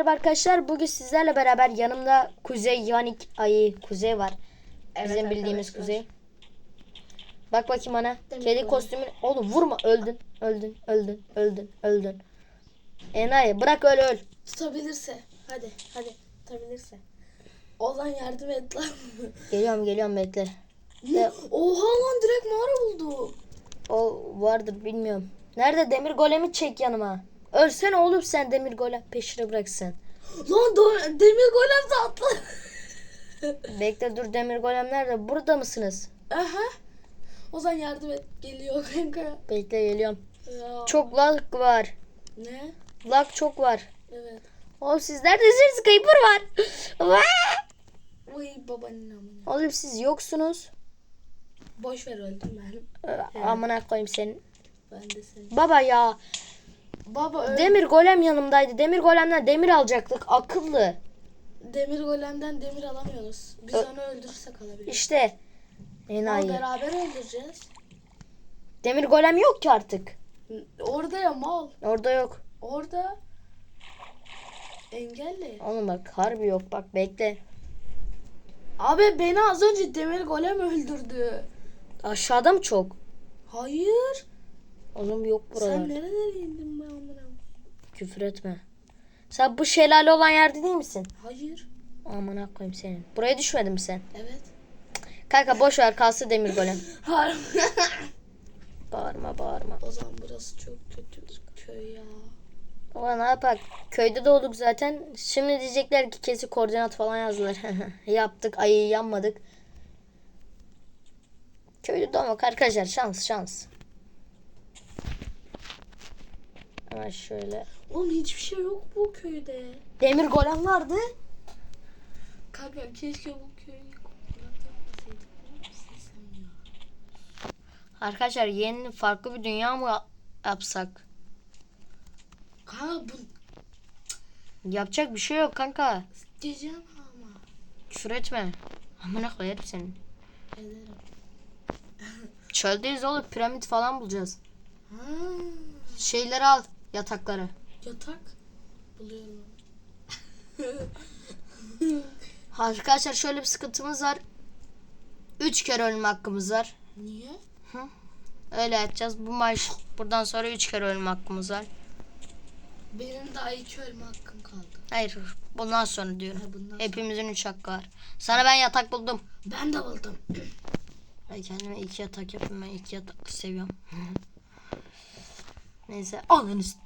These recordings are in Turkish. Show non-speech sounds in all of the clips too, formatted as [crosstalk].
Merhaba arkadaşlar. Bugün sizlerle beraber yanımda Kuzey Yanik ayı Kuzey var. Evet Bizim bildiğimiz. Kuzey. Bak bakayım bana. Demir Kedi golem. kostümü. Oğlum vurma. Öldün. Öldün. Öldün. Öldün. Öldün. Enayi bırak öyle öl. Tutabilirse. Hadi hadi. Tutabilirse. Ozan yardım et lan. [laughs] Geliyorum geliyorum bekle. Ne? Oha lan direkt mağara buldu. O vardır bilmiyorum. Nerede demir golemi çek yanıma. Ölsene oğlum sen demir golem peşine bıraksın. Lan do- demir golem de atla. Bekle dur demir golem nerede? Burada mısınız? Aha. Ozan yardım et. Geliyor kanka. Bekle geliyorum. Ya. Çok lag var. Ne? Lag çok var. Evet. Oğlum siz neredesiniz? Creeper var. [laughs] Uy babanın amına. Oğlum siz yoksunuz. Boş ver öldüm ben. Ee, Amına koyayım senin. Ben de seni. Baba ya. Baba öl. Demir golem yanımdaydı. Demir golemden demir alacaktık. Akıllı. demir golemden demir alamıyoruz. Biz Ö- onu öldürürsek alabiliriz. İşte. Ama Enayi. beraber öldüreceğiz. Demir golem yok ki artık. Orada ya mal. Orada yok. Orada engelle. Oğlum bak harbi yok. Bak bekle. Abi beni az önce demir golem öldürdü. Aşağıda mı çok? Hayır. Oğlum yok Sen buralarda. nereden indin be amına? Küfür etme. Sen bu şelale olan yerde değil misin? Hayır. Amına koyayım senin. Buraya düşmedin mi sen? Evet. Kanka boş ver kalsın demir golem. [laughs] Hayır. Bağırma bağırma. o zaman burası çok kötü bir köy ya. Ulan ne yapak? Köyde doğduk zaten. Şimdi diyecekler ki kesin koordinat falan yazdılar. [laughs] Yaptık ayıyı yanmadık. Köyde doğmak arkadaşlar şans şans. Hemen şöyle. Oğlum hiçbir şey yok bu köyde. Demir golem vardı. Kanka keşke bu köyü? Arkadaşlar yeni farklı bir dünya mı yapsak? Kanka bu Yapacak bir şey yok kanka. diyeceğim ama. Küfür etme. Amına koyarım senin. Ederim. Çöldeyiz oğlum piramit falan bulacağız. Ha, Şeyleri al yatakları. yatak buluyorum. [laughs] Arkadaşlar şöyle bir sıkıntımız var. Üç kere ölüm hakkımız var. Niye? Öyle yapacağız. Bu maç buradan sonra üç kere ölüm hakkımız var. Benim daha iki ölme hakkım kaldı. Hayır bundan sonra diyorum. Ha, bundan sonra. Hepimizin üç hakkı var. Sana ben yatak buldum. Ben de buldum. Ben kendime iki yatak yapayım. Ben iki yatak seviyorum. [laughs] Neyse alınız.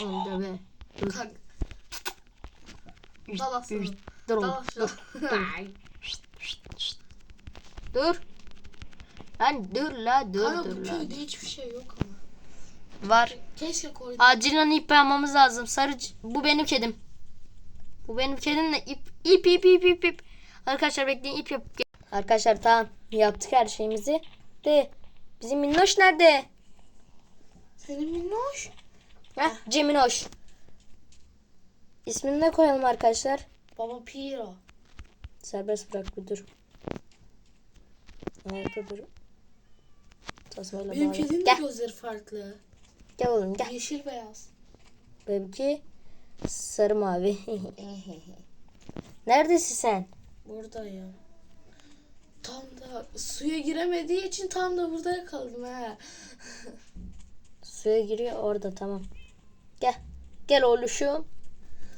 Oğlum da be. Kanka. Dal aslanım. Dur oğlum. Dal [laughs] aslanım. Dur. Lan dur la dur Kanka dur bu köyde hiçbir şey yok ama. Var. Keşke koydum. Acilen ip yapmamız lazım. Sarı bu benim kedim. Bu benim kedim de ip ip ip ip ip ip. Arkadaşlar bekleyin ip yap. Arkadaşlar tamam yaptık her şeyimizi. De bizim minnoş nerede? Senin minnoş. Heh, Ceminoş. İsmini ne koyalım arkadaşlar? Baba Piro. Serbest bırak bir dur. Nerede dur? Tasmayla Benim bağla. kedimin de Gel. gözleri farklı. Gel oğlum gel. Yeşil beyaz. Benimki sarı mavi. [laughs] Neredesin sen? Burada ya. Tam da suya giremediği için tam da burada yakaladım ha. [laughs] Suya giriyor orada tamam. Gel. Gel oğluşum.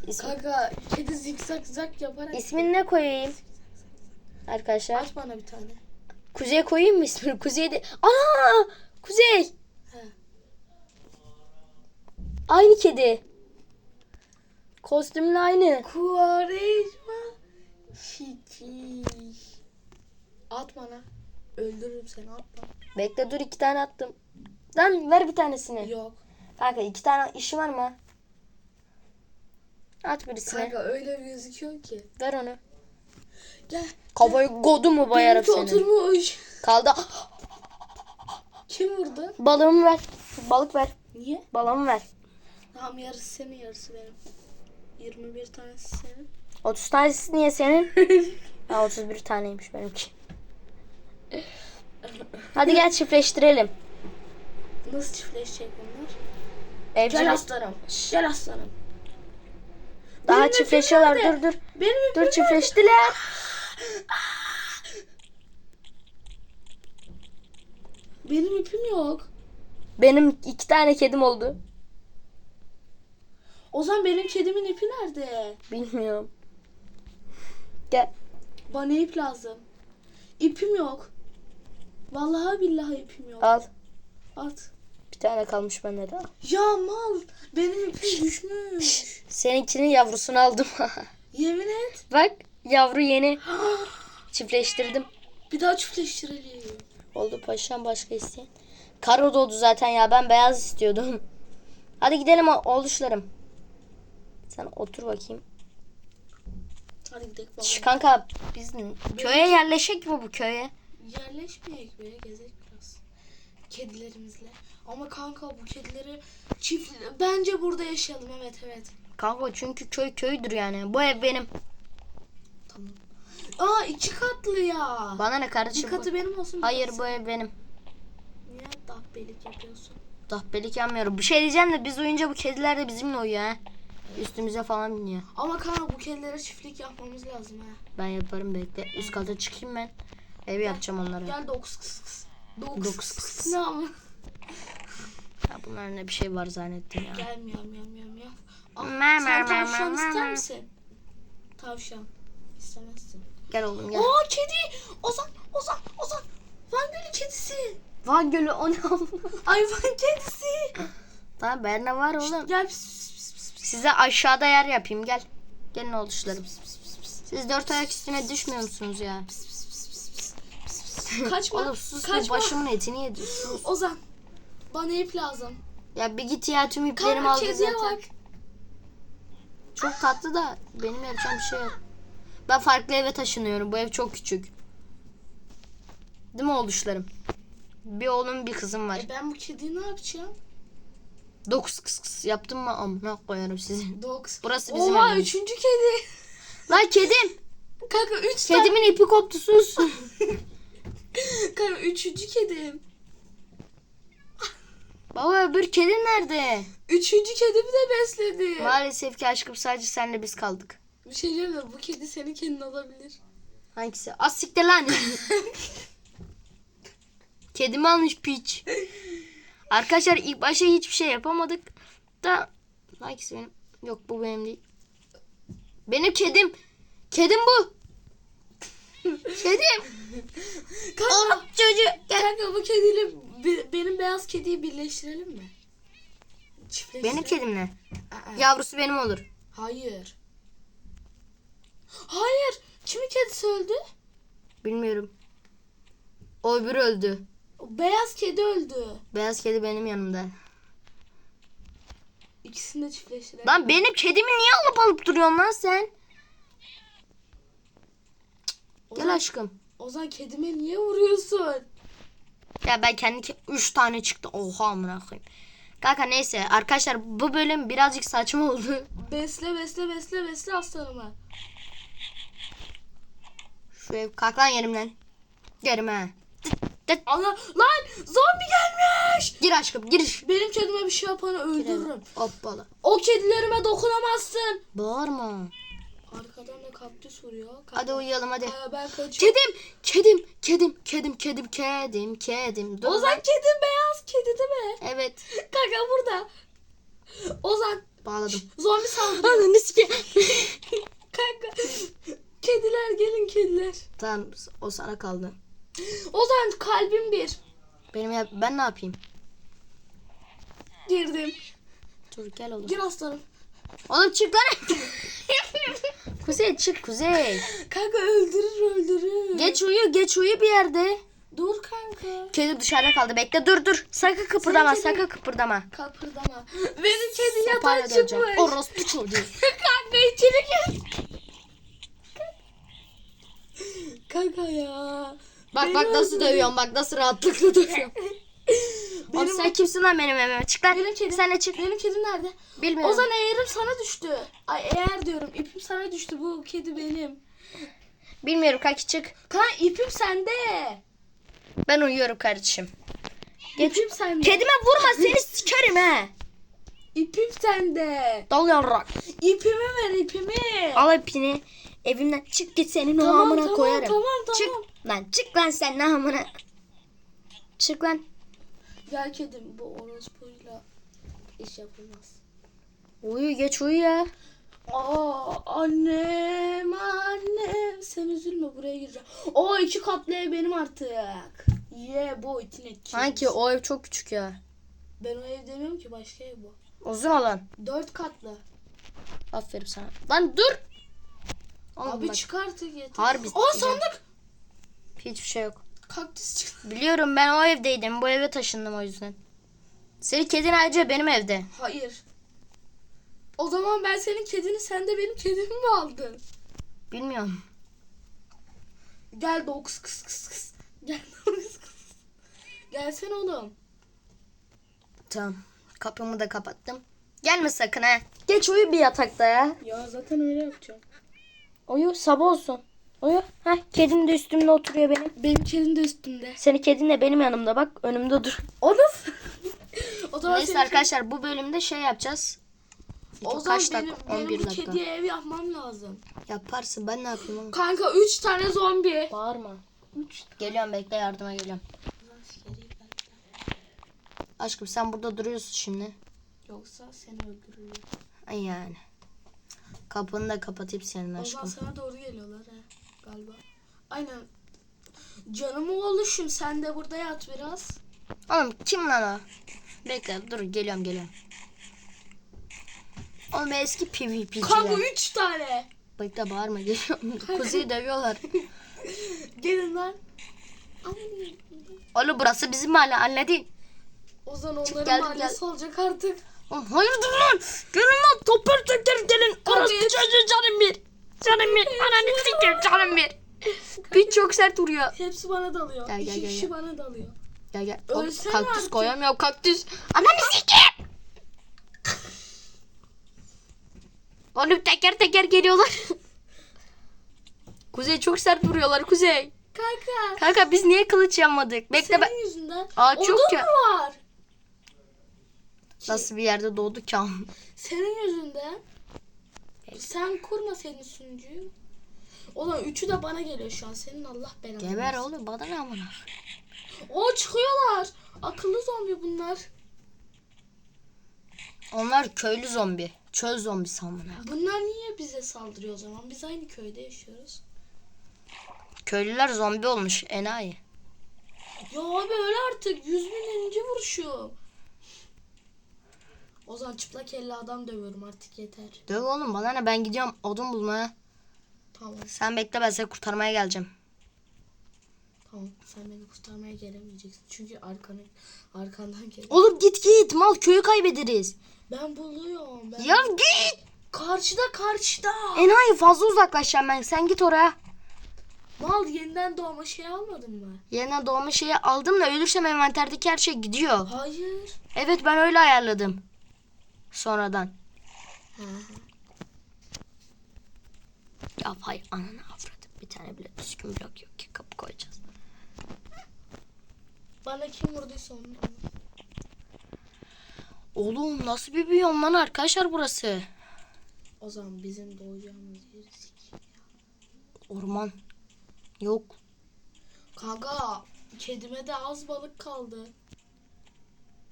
İsmi, Kanka kedi zikzak zak yaparak. ismini ne koyayım? Arkadaşlar. Aç bana bir tane. Kuzey koyayım mı ismini? Kuzey de... Ana! Kuzey! He. Aynı kedi. Kostümle aynı. Kuvarejma. Şiki. At bana. Öldürürüm seni at bana. Bekle dur iki tane attım. Lan ver bir tanesini. Yok. Kanka iki tane işi var mı? At birisine. Kanka öyle bir gözüküyor ki. Ver onu. Gel. Kafayı godu mu bayarım seni. oturmuş. Kaldı. Kim vurdu? Balığımı ver. Balık ver. Niye? Balığımı ver. Tamam yarısı senin yarısı benim. 21 tanesi senin. 30 tanesi niye senin? [laughs] ha, 31 taneymiş benimki. Hadi gel çiftleştirelim. Nasıl çiftleşecek bunlar? Evcil Gel aslanım. Gel aslanım. Aha Benim çiftleşiyorlar. Dur dur. Benim Dur çiftleştiler. Benim ipim yok. Benim iki tane kedim oldu. Ozan benim kedimin ipi nerede? Bilmiyorum. Gel. Bana ip lazım. İpim yok. Vallahi billahi ipim yok. Al. At. Tane kalmış bende de. Ya mal. Benim ipim düşmüş. Seninkinin yavrusunu aldım. [laughs] Yemin et. Bak yavru yeni [gasps] çiftleştirdim. Bir daha çiftleştirelim. Oldu paşam başka isteyen. Karo doğdu zaten ya ben beyaz istiyordum. [laughs] Hadi gidelim o- oğluşlarım. Sen otur bakayım. Hadi gidelim. Şş, kanka biz köye yerleşek mi bu köye? Yerleşmeyek be gezek biraz. Kedilerimizle. Ama kanka bu kedileri çift... Bence burada yaşayalım evet evet. Kanka çünkü köy köydür yani. Bu ev benim. Tamam. Aa iki katlı ya. Bana ne Bir kardeşim? bu- katı benim olsun. bir Hayır bu ev benim. Niye dahbelik yapıyorsun? Dahbelik yanmıyorum. Bir şey diyeceğim de biz uyuyunca bu kediler de bizimle uyuyor ha. Üstümüze falan biniyor. Ama kanka bu kedilere çiftlik yapmamız lazım ha. Ben yaparım bekle. Üst kata çıkayım ben. Ev yapacağım onlara. Gel dokuz kıs kıs. Dokuz Dokuz kıs. kıs. Ne ama? Ya bunların ne bir şey var zannettim ya. Gel miyav miyav miyav miyav. Aa, Mer, sen mer, tavşan mer, ister mer. misin? Tavşan. İstemezsin. Gel oğlum gel. Aa kedi. Ozan Ozan Ozan. Van Gölü kedisi. Van Gölü o ne [laughs] Ay Van kedisi. Tamam ben ne var oğlum. Gel. Pis, pis. Size aşağıda yer yapayım gel. Gelin pis, Siz dört ayak üstüne düşmüyor musunuz ya? Kaçma. Oğlum sus kaçma. başımın etini yedi sus. Ozan. Bana ip lazım. Ya bir git ya tüm iplerimi Kanka aldı kediye zaten. bak. Çok tatlı da benim yapacağım bir şey yok. Ben farklı eve taşınıyorum. Bu ev çok küçük. Değil mi oğluşlarım? Bir oğlum bir kızım var. E ben bu kediyi ne yapacağım? Dokuz kıs kıs yaptım mı amına koyarım sizi. Dogs. Burası bizim Oha evimiz. üçüncü kedi. Lan kedim. Kanka üç tane. Kedimin ipi koptu sus. [laughs] Kanka üçüncü kedim. Baba öbür kedin nerede? Üçüncü kedimi de besledi. Maalesef ki aşkım sadece senle biz kaldık. Bir şey diyeyim mi? Bu kedi senin kedin olabilir. Hangisi? Az siktir lan. [laughs] Kedimi almış piç. Arkadaşlar ilk başta hiçbir şey yapamadık. Da hangisi benim? Yok bu benim değil. Benim kedim. Kedim bu. [laughs] Kedim. Kanka, Oh, çocuğu. Gel. kanka bu kediyle be- benim beyaz kediyi birleştirelim mi? Çiftleştirelim. Benim kedimle. Aa, Yavrusu benim olur. Hayır. Hayır. Kimin kedisi öldü? Bilmiyorum. O öbürü öldü. O beyaz kedi öldü. Beyaz kedi benim yanımda. İkisini de çiftleştirelim. Lan benim kedimi niye alıp alıp duruyorsun lan sen? Ozan, Gel aşkım. Ozan kedime niye vuruyorsun? Ya ben kendi ke- üç tane çıktı. Oha amına koyayım. Kanka neyse arkadaşlar bu bölüm birazcık saçma oldu. [laughs] Besle besle besle besle aslanımı. Şu ev kalk lan yerimden. Yerim ha. Tıt, tıt. Ana lan zombi gelmiş. Gir aşkım gir. Benim kedime bir şey yapanı öldürürüm. Hoppala. O kedilerime dokunamazsın. Bağırma. Arkadan da kaktüs vuruyor. Hadi uyuyalım hadi. Aa, ben kaçıyorum. Kedim, kedim, kedim, kedim, kedim, kedim, kedim. Dur Ozan lan. kedi beyaz kedi değil mi? Evet. [laughs] Kanka burada. Ozan Bağladım. zombi saldırıyor. Ananı. [laughs] Kanka. Kediler gelin kediler. tamam o sana kaldı. Ozan kalbim bir. Benim yap ben ne yapayım? Girdim. Dur gel oğlum. Gir aslanım. Oğlum çık lan. [laughs] kuzey çık kuzey. Kanka öldürür öldürür. Geç uyu geç uyu bir yerde. Dur kanka. Kedi dışarıda kaldı. Bekle dur dur. Sakın kıpırdama Senin kedin- sakın kıpırdama. Kapırdama. Benim kedi Sopayla yatağa döveceğim. çıkmış. Orospu çocuğu. [laughs] Kanka içeri gel. Kanka ya. Bak bak nasıl dövüyorum bak nasıl rahatlıkla dövüyorum. [laughs] Oğlum Benim, sen kimsin lan benim evime? Çık lan. benim kedim. Sen de çık. Benim kedim nerede? Bilmiyorum. Ozan eğerim sana düştü. Ay eğer diyorum ipim sana düştü bu kedi benim. Bilmiyorum kanki çık. Kan ipim sende. Ben uyuyorum kardeşim. Geç. İpim sende. Kedime vurma seni sikerim he. İpim sende. Dal yarrak. İpimi ver ipimi. Al ipini. Evimden çık git senin Tamam, namına tamam, koyarım. tamam, tamam. Çık lan çık lan sen namına. Çık lan. Gel kedim bu orospuyla iş yapılmaz. Uyu geç uyu ya. Aa annem annem sen üzülme buraya gireceğim. O iki katlı ev benim artık. Ye bu itin etki. Sanki o ev çok küçük ya. Ben o ev demiyorum ki başka ev bu. Uzun alan. Dört katlı. Aferin sana. Lan dur. Oğlum Abi bak, çık artık yeter. Harbi sikeceğim. sandık. hiçbir şey yok. Kaktüs çıktı. Biliyorum ben o evdeydim. Bu eve taşındım o yüzden. Senin kedin ayrıca benim evde. Hayır. O zaman ben senin kedini sen de benim kedimi mi aldın? Bilmiyorum. Gel dokuz kıs kıs kıs. Gel dokuz kıs. Gelsene oğlum. Tamam. Kapımı da kapattım. Gelme sakın ha. Geç uyu bir yatakta ya. Ya zaten öyle yapacağım. Uyu sabah olsun. Uyu. Heh, kedim de üstümde oturuyor benim. Benim kedim de üstünde. Senin kedin de benim yanımda bak. Önümde dur. O nasıl? [laughs] o zaman Neyse senin arkadaşlar bu bölümde şey yapacağız. O zaman Kaç benim, dakika? benim 11 bu dakika. kediye ev yapmam lazım. Yaparsın ben ne yapayım oğlum? Kanka 3 tane zombi. Bağırma. Geliyorum bekle yardıma geliyorum. Aşkım sen burada duruyorsun şimdi. Yoksa seni öldürürüm. Ay yani. Kapını da kapatayım senin O zaman aşkım. sana doğru geliyorlar he galiba. Aynen. Canım oğluşum sen de burada yat biraz. Oğlum kim lan o? Bekle dur geliyorum geliyorum. Oğlum eski PvP'ciler. Kanka 3 tane. Bekle bağırma geliyorum. [laughs] Kuzeyi dövüyorlar. Gelin lan. Oğlum burası bizim mahalle anladın? O zaman onların gel, mahallesi gel. olacak artık. Oğlum hayırdır lan? Gelin lan toplar teker gelin. Orası canım bir. Canım bir. Ananı sikeyim canım bir. Bir çok sert vuruyor. Hepsi bana dalıyor. Gel, gel, İki gel, kişi gel. bana dalıyor. Gel gel. Hop, Ölsene kaktüs artık. koyamıyorum kaktüs. Ananı sikeyim. Oğlum teker teker geliyorlar. [laughs] Kuzey çok sert vuruyorlar Kuzey. Kanka. Kanka biz niye kılıç yanmadık? Bekle senin ben. yüzünden. Aa, çok Odun ya. mu var? Nasıl bir yerde doğduk ya? Senin yüzünden. Sen kurma senin sunucuyu. Ulan üçü de bana geliyor şu an. Senin Allah belanı. Geber versin. oğlum bana ne amına. O çıkıyorlar. Akıllı zombi bunlar. Onlar köylü zombi. Çöl zombisi amına. Bunlar niye bize saldırıyor o zaman? Biz aynı köyde yaşıyoruz. Köylüler zombi olmuş enayi. Ya abi öyle artık. Yüz bininci vuruşu. O zaman çıplak elle adam dövüyorum artık yeter. Döv oğlum bana ne ben gidiyorum odun bulmaya. Tamam Sen bekle ben seni kurtarmaya geleceğim. tamam sen beni kurtarmaya gelemeyeceksin. Çünkü arkanı, arkandan gel. Oğlum git git mal köyü kaybederiz. Ben buluyorum. Ben... Ya git. Karşıda karşıda. Enayi fazla uzaklaşacağım ben sen git oraya. Mal yeniden doğma şey almadın mı? Yerine doğma şeyi aldım da ölürsem envanterdeki her şey gidiyor. Hayır. Evet ben öyle ayarladım. Sonradan. Hı hı. Ya vay ananı avradım. Bir tane bile düzgün blok yok ki kapı koyacağız. Bana kim vurduysa onu. Oğlum nasıl bir biyom lan arkadaşlar burası? O zaman bizim doğacağımız yeri sikeyim. Orman. Yok. Kanka kedime de az balık kaldı.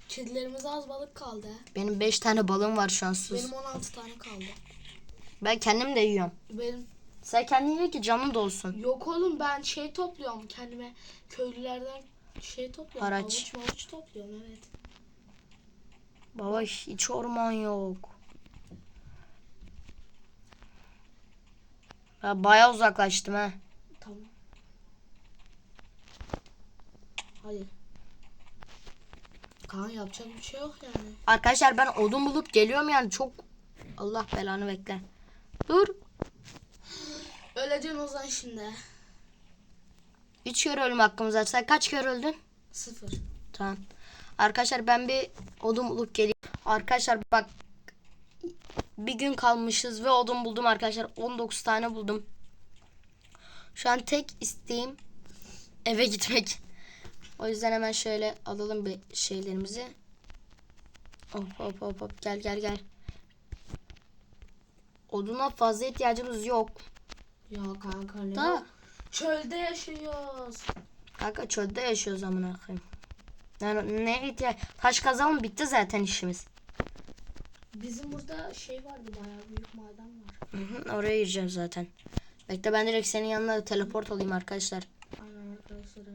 Kedilerimize az balık kaldı. Benim 5 tane balığım var şu an sus. Benim 16 tane kaldı. Ben kendim de yiyorum. Benim Sen kendin ye ki canın da olsun. yok oğlum ben şey topluyorum kendime köylülerden şey topluyorum. Haraç. Avuç mavuç topluyorum evet. Baba hiç orman yok. Ya bayağı uzaklaştım ha. Tamam. Hayır. Kaan yapacak bir şey yok yani. Arkadaşlar ben odun bulup geliyorum yani çok Allah belanı bekle. Dur. Öleceksin Ozan şimdi. 3 kere ölüm hakkımız var. Sen kaç kere öldün? Sıfır. Tamam. Arkadaşlar ben bir odun bulup geleyim. Arkadaşlar bak bir gün kalmışız ve odun buldum arkadaşlar. 19 tane buldum. Şu an tek isteğim eve gitmek. O yüzden hemen şöyle alalım bir şeylerimizi. Hop hop hop hop gel gel gel. Oduna fazla ihtiyacımız yok. Ya kanka ne? Da Çölde yaşıyoruz. kanka çölde yaşıyoruz amına koyayım. Yani ne ihtiyaç? Taş kazalım bitti zaten işimiz. Bizim burada şey vardı bayağı büyük maden var. Hı hı, oraya gireceğim zaten. Bekle ben direkt senin yanına teleport olayım arkadaşlar.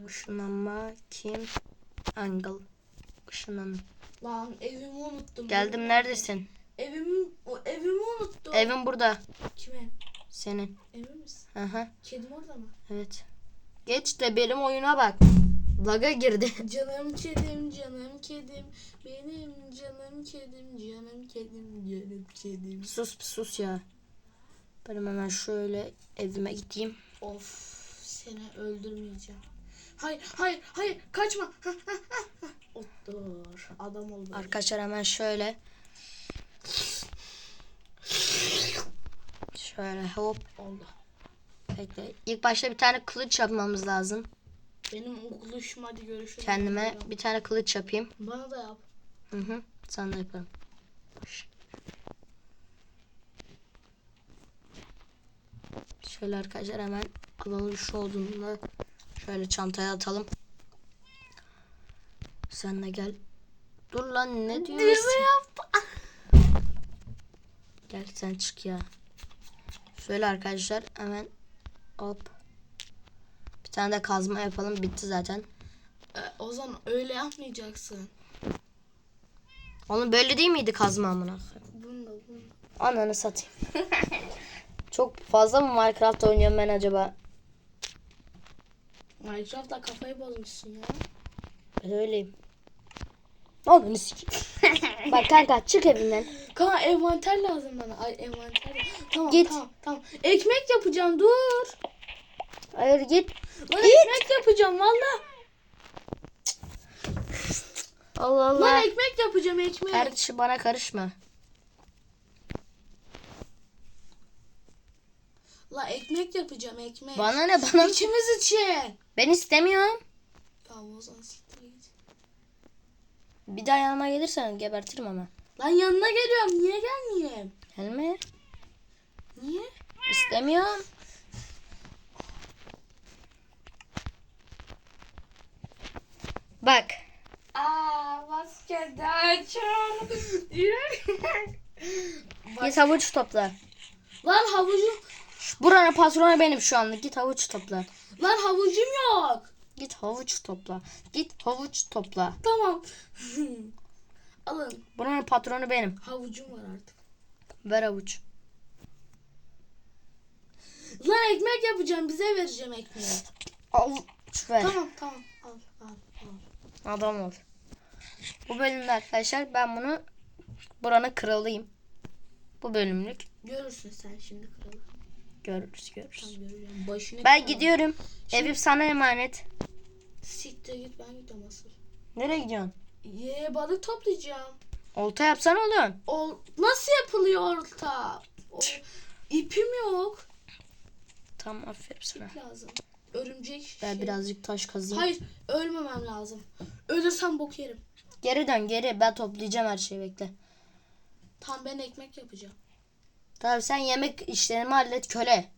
Işınlanma kim? Angle. Işınlanma. Lan evimi unuttum. Geldim neredesin? Evimi, o evimi unuttum. Evin burada. Kime? Senin. Emin misin? Hı hı. Kedim orada mı? Evet. Geç de benim oyuna bak. Laga girdi. [laughs] Canım kedim, canım kedim. Benim canım kedim, canım kedim, canım kedim. sus sus ya. Benim hemen şöyle evime gideyim. Of seni öldürmeyeceğim. Hayır hayır hayır kaçma. O, dur adam oldu. Arkadaşlar hemen şöyle. Şöyle hop. oldu. Bekle. İlk başta bir tane kılıç yapmamız lazım. Benim okuluşum hadi görüşürüz. Kendime bir tane kılıç yapayım. Bana da yap. Hı hı. Sana da yaparım. Şöyle arkadaşlar hemen alalım şu odunla. Şöyle çantaya atalım. Sen de gel. Dur lan ne diyorsun? Gel sen çık ya. Şöyle arkadaşlar hemen hop. Bir tane de kazma yapalım. Bitti zaten. Ee, Ozan öyle yapmayacaksın. Onun böyle değil miydi kazma amına? Bunu da bunu. da. Ananı satayım. [laughs] Çok fazla mı Minecraft oynuyorum ben acaba? Minecraft'ta kafayı bozmuşsun ya. Ben öyleyim. Ananı sikeyim. [laughs] Bak kanka çık evimden. Kanka envanter lazım bana. Ay envanter. Tamam Git. tamam tamam. Ekmek yapacağım dur. Hayır git. Lan ekmek yapacağım valla. Allah Lan Allah. ekmek yapacağım ekmek. Kardeşim bana karışma. La ekmek yapacağım ekmek. Bana ne bana? [laughs] İçimiz için. Ben istemiyorum. Tamam Ozan siktir git. Bir daha yanıma gelirsen gebertirim ama. Lan yanına geliyorum. Niye gelmeyeyim? Gelme. Niye? İstemiyorum. Bak. Aa maskede açar. Git havuç topla. Lan havucum. Buranın patronu benim şu anlık. Git havuç topla. Lan havucum yok. Git havuç topla. Git havuç topla. Tamam. [laughs] Alın. Buranın patronu benim. Havucum var artık. Ver havuç. Lan ekmek yapacağım. Bize vereceğim ekmeği. Havuç ver. Tamam tamam. Al al al. Adam ol. Bu bölümde arkadaşlar ben bunu buranın kralıyım. Bu bölümlük. Görürsün sen şimdi kralı. Görürüz görürüz. Göreceğim. Başını Ben gidiyorum. Evim sana emanet. Siktir git ben gidiyorum asıl. Nereye gidiyorsun? Ye balık toplayacağım. Olta yapsana oğlum. O nasıl yapılıyor orta? O, ipim yok. Tamam aferin sana. Lazım. Örümcek Ben şey. birazcık taş kazayım. Hayır ölmemem lazım. Ölürsem bok yerim. Geri dön geri. Ben toplayacağım her şeyi bekle. Tam ben ekmek yapacağım. Tamam sen yemek işlerimi hallet köle.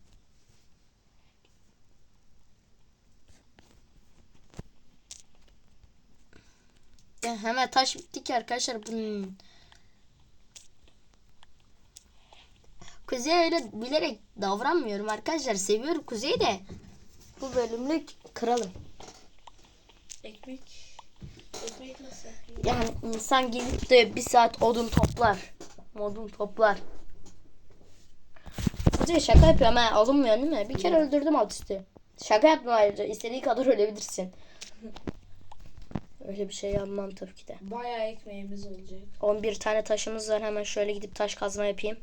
Ya hemen taş bitti ki arkadaşlar. Hmm. Kuzey öyle bilerek davranmıyorum arkadaşlar. Seviyorum Kuzey'i de. Bu bölümlük kralım. Ekmek. Ekmek nasıl? Yani insan gelip de bir saat odun toplar. Odun toplar. Kuzey şaka yapıyorum ha. Alınmıyor değil mi? Bir kere öldürdüm alt üstü. Şaka yapma ayrıca. İstediği kadar [laughs] ölebilirsin. Öyle bir şey yapmam tabii ki de. Bayağı ekmeğimiz olacak. 11 tane taşımız var. Hemen şöyle gidip taş kazma yapayım.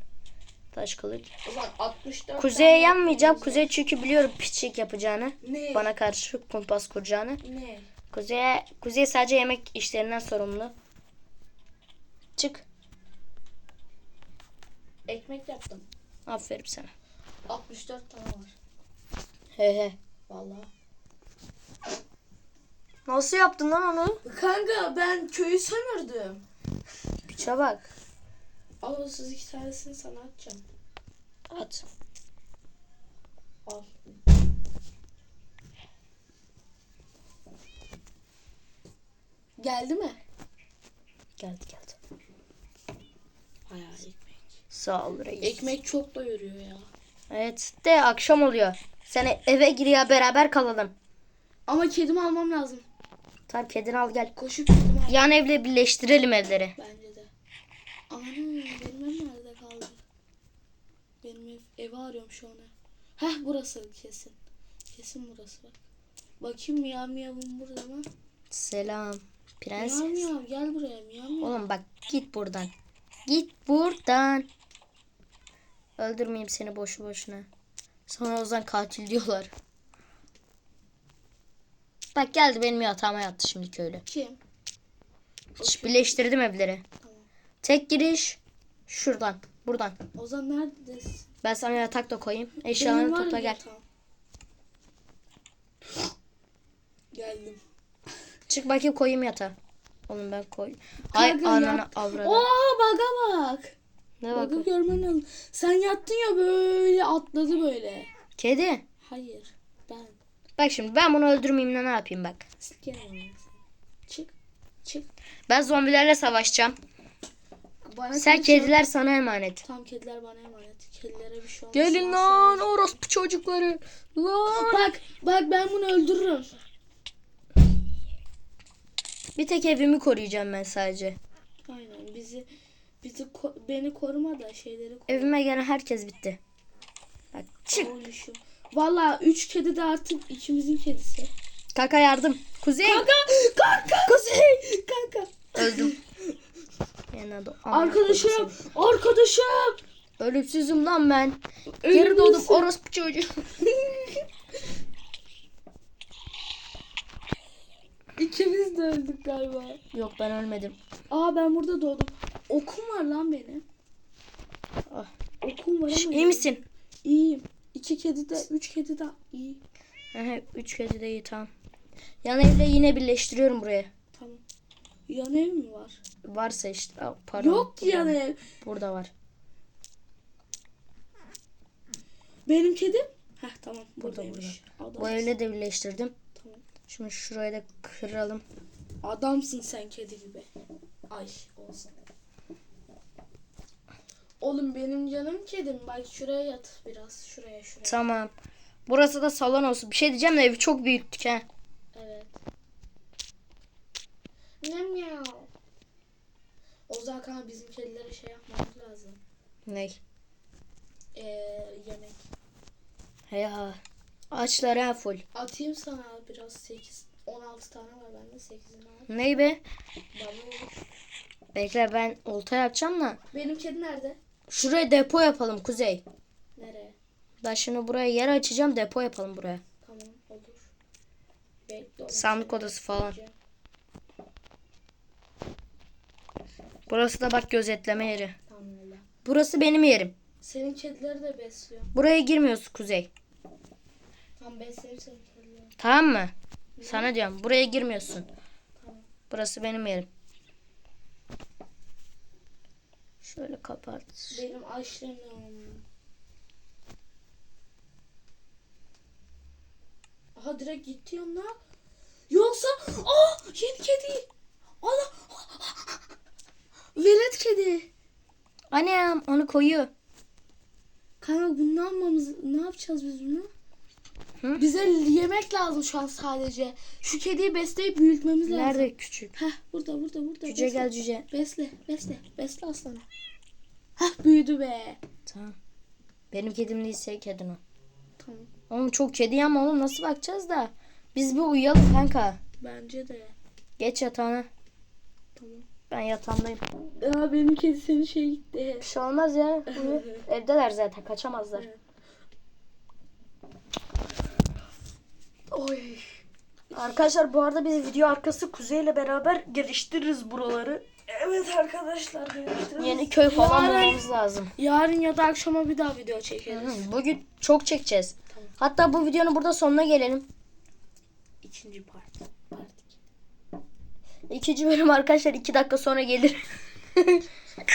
Taş kılıç. Zaman 64 Kuzey'e tane yanmayacağım. Kuzey çünkü biliyorum piçik yapacağını. Ne? Bana karşı kumpas kuracağını. Ne? Kuzey'e Kuzey sadece yemek işlerinden sorumlu. Çık. Ekmek yaptım. Aferin sana. 64 tane var. He he. Vallahi. Nasıl yaptın lan onu? Kanka ben köyü sömürdüm. Piça bak. Al o siz iki tanesini sana atacağım. At. Al. Geldi mi? Geldi geldi. Ekmek. Sağ ol reis. Ekmek çok doyuruyor ya. Evet de akşam oluyor. Sen eve gir ya beraber kalalım. Ama kedimi almam lazım. Tamam kedini al gel. Koşup kedimi al. Yan evle birleştirelim evleri. Bence de. Ana benim ev nerede kaldı? Benim ev, evi arıyorum şu an. Heh burası kesin. Kesin burası bak. Bakayım miyav miyavım burada mı? Selam. Miyav Prenses. miyav gel buraya miyav miyav. Oğlum bak git buradan. Git buradan. Öldürmeyeyim seni boşu boşuna. Sonra o zaman katil diyorlar. Bak geldi benim yatağıma yattı şimdi köylü. Kim? Şş, birleştirdim evleri. Tamam. Tek giriş şuradan. Buradan. Ozan neredesin? Ben sana yatak da koyayım. Eşyalarını topla gel. Geldim. Çık bakayım koyayım yatağa. Oğlum ben koy. Ay Kanka anana yat- avradı. Oo baga bak. Ne Baga bak? görmen lazım. Sen yattın ya böyle atladı böyle. Kedi. Hayır. Ben. Bak şimdi ben bunu öldürmeyeyim de ne yapayım bak. Sikerim. Çık. Çık. Ben zombilerle savaşacağım. Bana Sen kılıç kediler sana emanet. Tam kediler bana emanet. Kedilere bir şey olmaz. Gelin lan orospu çocukları. Lan. Bak bak ben bunu öldürürüm. Bir tek evimi koruyacağım ben sadece. Aynen bizi bizi ko- beni koruma da şeyleri koru. Evime gelen herkes bitti. Bak çık. Oluşum. Valla üç kedi de artık ikimizin kedisi. Kaka yardım. Kuzey. Kanka kanka. Kuzey. Kanka. Öldüm. Yana da- Aman Arkadaşım arkadaşım. Ölümsüzüm lan ben. Ölümlüsün. doğdum orospu çocuğu. [laughs] İkimiz de öldük galiba. Yok ben ölmedim. Aa ben burada doğdum. Okum var lan benim. Ah. Okum var Şş, ama. iyi misin? İyiyim. İki kedi de, üç kedi de iyi. Aha, üç kedi de iyi tamam. Yan evle yine birleştiriyorum buraya. Tamam. Yan ev mi var? Varsa işte. Aa, pardon. Yok ki yan ev. Burada var. Benim kedim? Heh tamam. Burada, Buradaymış. Adam, Bu evle de birleştirdim. Tamam. Şimdi şurayı da kıralım. Adamsın sen kedi gibi. Ay olsun. Oğlum benim canım kedim. Bak şuraya yat biraz. Şuraya şuraya. Tamam. Burası da salon olsun. Bir şey diyeceğim de evi çok büyüttük ha. Evet. Ne miyav. O zaman bizim kedilere şey yapmamız lazım. Ne? Ee, yemek. Ya. Açlar ha full. Atayım sana biraz 8 16 tane var bende 8'ini al. Ney be? Bana olur. Bekle ben olta yapacağım da. Benim kedi nerede? Şuraya depo yapalım Kuzey. Nereye? Ben şimdi buraya yer açacağım depo yapalım buraya. Tamam olur. Bekle. Sandık odası falan. Burası da bak gözetleme yeri. Tamam öyle. Burası benim yerim. Senin kedileri de besliyor. Buraya girmiyorsun Kuzey. Tamam besleyeyim senin kedileri. Tamam mı? Sana diyorum buraya girmiyorsun. Tamam. Burası benim yerim. Şöyle kapat. Benim açlığım. Aha direkt gitti yanına. Yoksa aa yeni kedi. Ana. Velet kedi. Annem onu koyuyor. Kanka bunu ne yapmamız ne yapacağız biz bunu? Hı? Bize yemek lazım şu an sadece. Şu kediyi besleyip büyütmemiz lazım. Nerede küçük? Heh burada burada burada. Cüce besle. gel cüce. Besle besle besle aslanı. Heh büyüdü be. Tamam. Benim kedim değilse kedin o. Tamam. Oğlum çok kedi ama oğlum nasıl bakacağız da? Biz bir uyuyalım kanka. Bence de. Geç yatağına. Tamam. Ben yatağımdayım. Ya benim kedi senin şey gitti. Bir şey olmaz ya. [laughs] Evdeler zaten kaçamazlar. Evet. Oy. Arkadaşlar bu arada biz video arkası Kuzey ile beraber geliştiririz buraları. Evet arkadaşlar. görüşürüz. Yeni köy falan Yarın- bulmamız lazım. Yarın ya da akşama bir daha video çekeriz. Hı, Bugün çok çekeceğiz. Hatta bu videonun burada sonuna gelelim. İkinci part. Part iki. İkinci bölüm arkadaşlar iki dakika sonra gelir. [laughs]